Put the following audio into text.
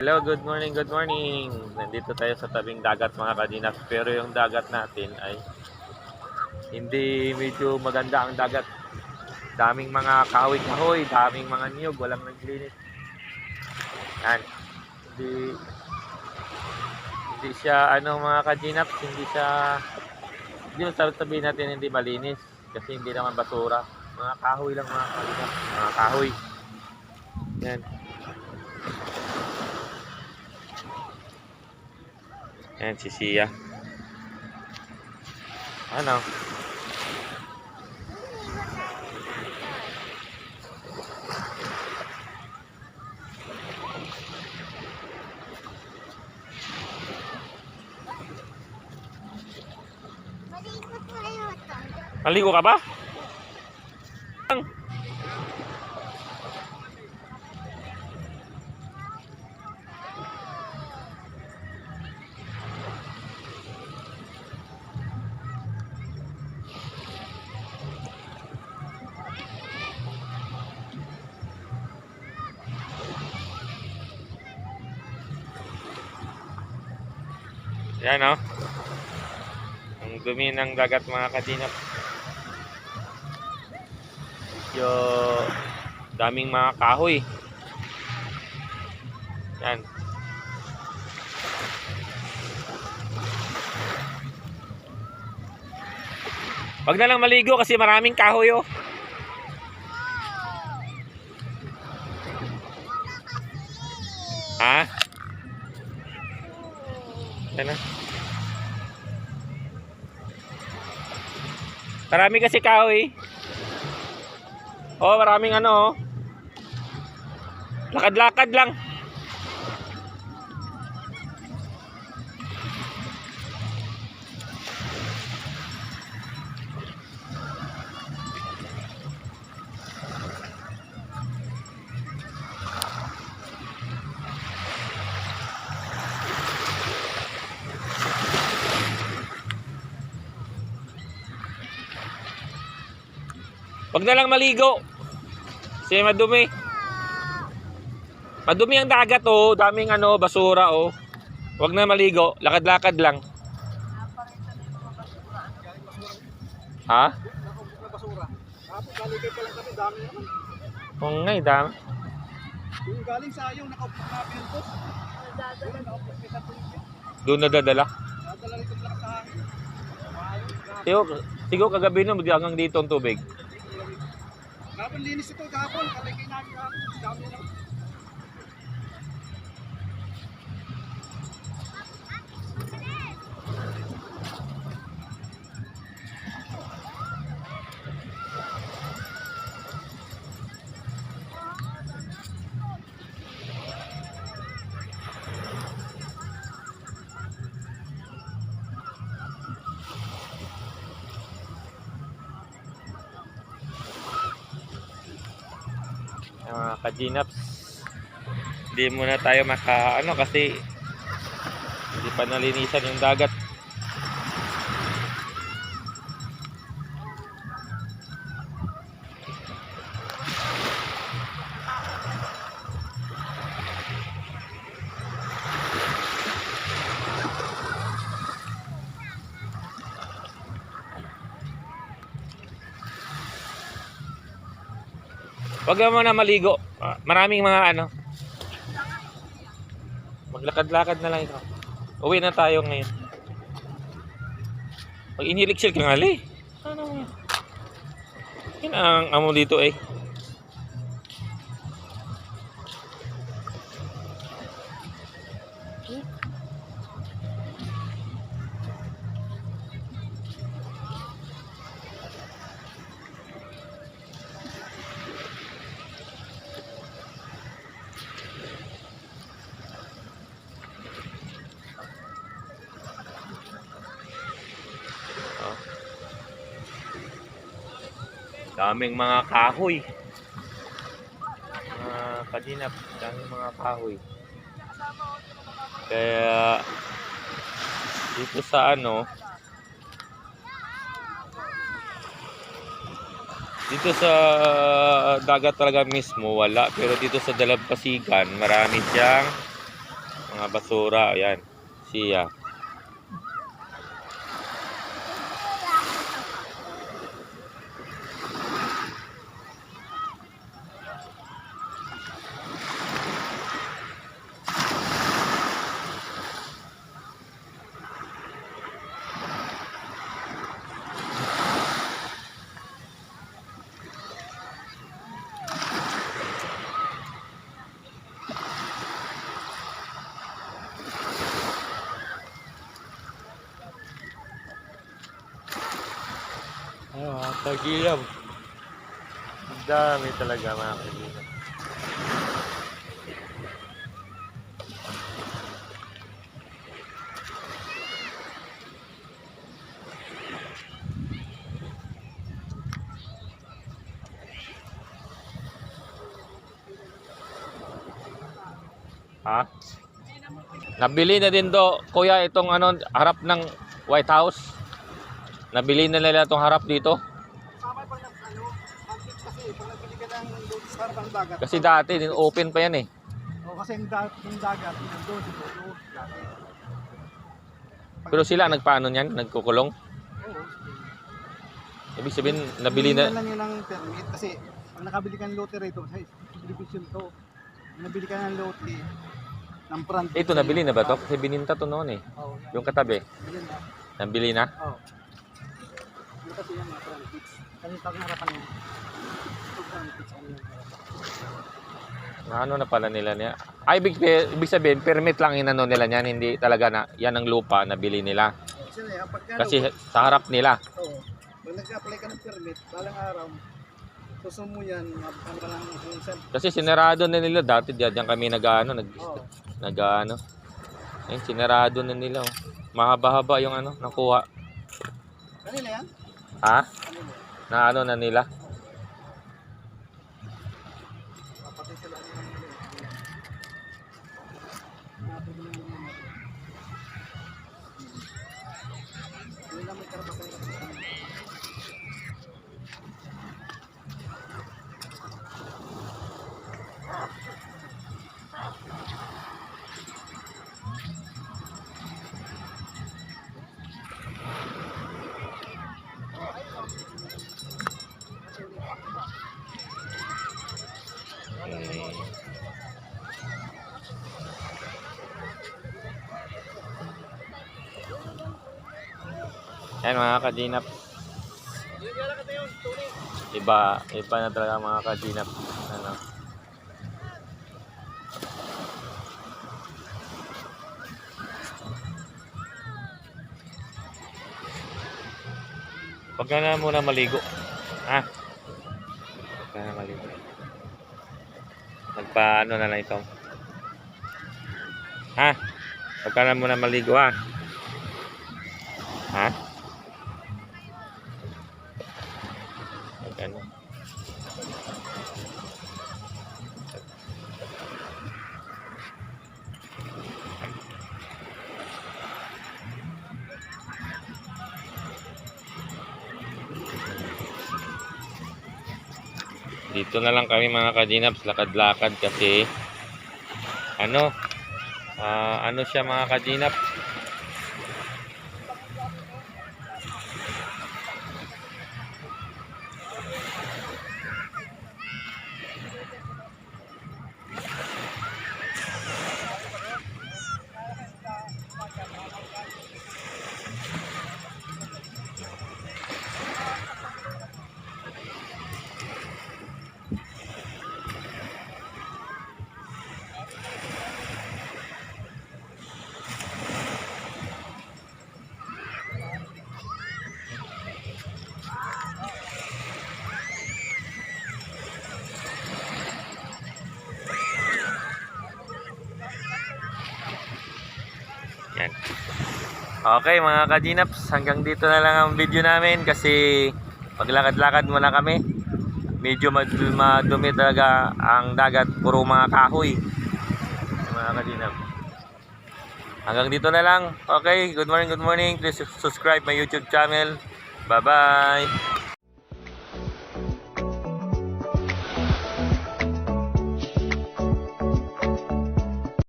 Hello, good morning, good morning. Nandito tayo sa tabing dagat mga kadinas. Pero yung dagat natin ay hindi medyo maganda ang dagat. Daming mga kahoy-kahoy, daming mga niyog, walang naglinis. Yan. Hindi hindi siya ano mga kadinaps, hindi siya hindi mo sabihin natin hindi malinis kasi hindi naman basura. Mga kahoy lang mga kadinaps, mga kahoy. Yan. Ayan, si Sia. Ano? Maligo ka ba? Yan o. Ang dumi ng dagat mga kadinap. Yo, daming mga kahoy. Yan. Wag na lang maligo kasi maraming kahoy oh. Marami kasi kahoy. Oh, maraming ano oh. Lakad-lakad lang. Wag na lang maligo. Kasi madumi. Madumi ang dagat oh, daming ano, basura oh. Wag na maligo, lakad-lakad lang. Ha? Oo nga, dami. Yung galing sa yung nakaupok na pintos. Doon nadadala. Nadala rito sa hangin. Siguro kagabi nun, hanggang dito ang tubig. Gabon linis ito, gabon. Kaligay namin gabon. Dami lang. Mga kajinaps. Hindi muna tayo maka, ano, kasi hindi pa nalinisan yung dagat. Huwag ka muna maligo. Maraming mga ano. Maglakad-lakad na lang ikaw. Uwi na tayo ngayon. Pag iniliksil ka nga. Ano nga? Yan ang amo dito eh. Daming mga kahoy. Mga kadinap, daming mga kahoy. Kaya dito sa ano dito sa dagat talaga mismo wala pero dito sa Dalampasigan marami siyang Mga basura, ayan. Siya. Ang dami talaga mga kaibigan. Ha? Nabili na din do, kuya, itong ano, harap ng White House. Nabili na nila itong harap dito. Dagat. Kasi dati, din open pa yan eh. O, kasi yung, da- yung dagat, yung doon, dito, doon, dati. Pag- Pero sila nagpaano niyan? Nagkukulong? Oo. Ibig sabihin, nabili Hinihingan na... lang yun permit kasi pag nakabili ka ng lote rito, sa subdivision to, nabili ka ng lote ng front. Ito, nabili na ba to? Kasi bininta to noon eh. Oo. Yung katabi, Yun na. nabili na? Oo. Yung kasi yan, mga pitch. Kasi pag harapan ito front pitch, ano harapan. Ano na pala nila niya? Ay, ibig, ibig sabihin, permit lang inano nila niyan. Hindi talaga na, yan ang lupa, nila. Kasi na yan, pagka Kasi sa harap nila. Oo. Pag nag-apply ka ng permit, balang araw, susunod mo yan, mabukan ka lang. Kasi sinarado na nila. Dati diyan kami nag-ano, nag, Oo. nag-ano. Ayun, sinarado na nila. Oh. Mahaba-haba yung ano, nakuha. Kanila yan? Ha? Na ano na nila? Yan mga kadinap. Iba, iba na talaga mga kadinap. Ano? Huwag ka na muna maligo. Ha? Huwag ka na maligo. Magpaano na lang ito. Ha? Huwag ka na muna maligo ha. Ha? Dito na lang kami mga kadinaps, lakad-lakad kasi ano, ah, ano siya mga kadinap, Okay mga kadinaps, hanggang dito na lang ang video namin kasi paglakad-lakad muna kami. Medyo mad- madumi talaga ang dagat, puro mga kahoy. Mga kadinaps. Hanggang dito na lang. Okay, good morning, good morning. Please subscribe my YouTube channel. Bye-bye.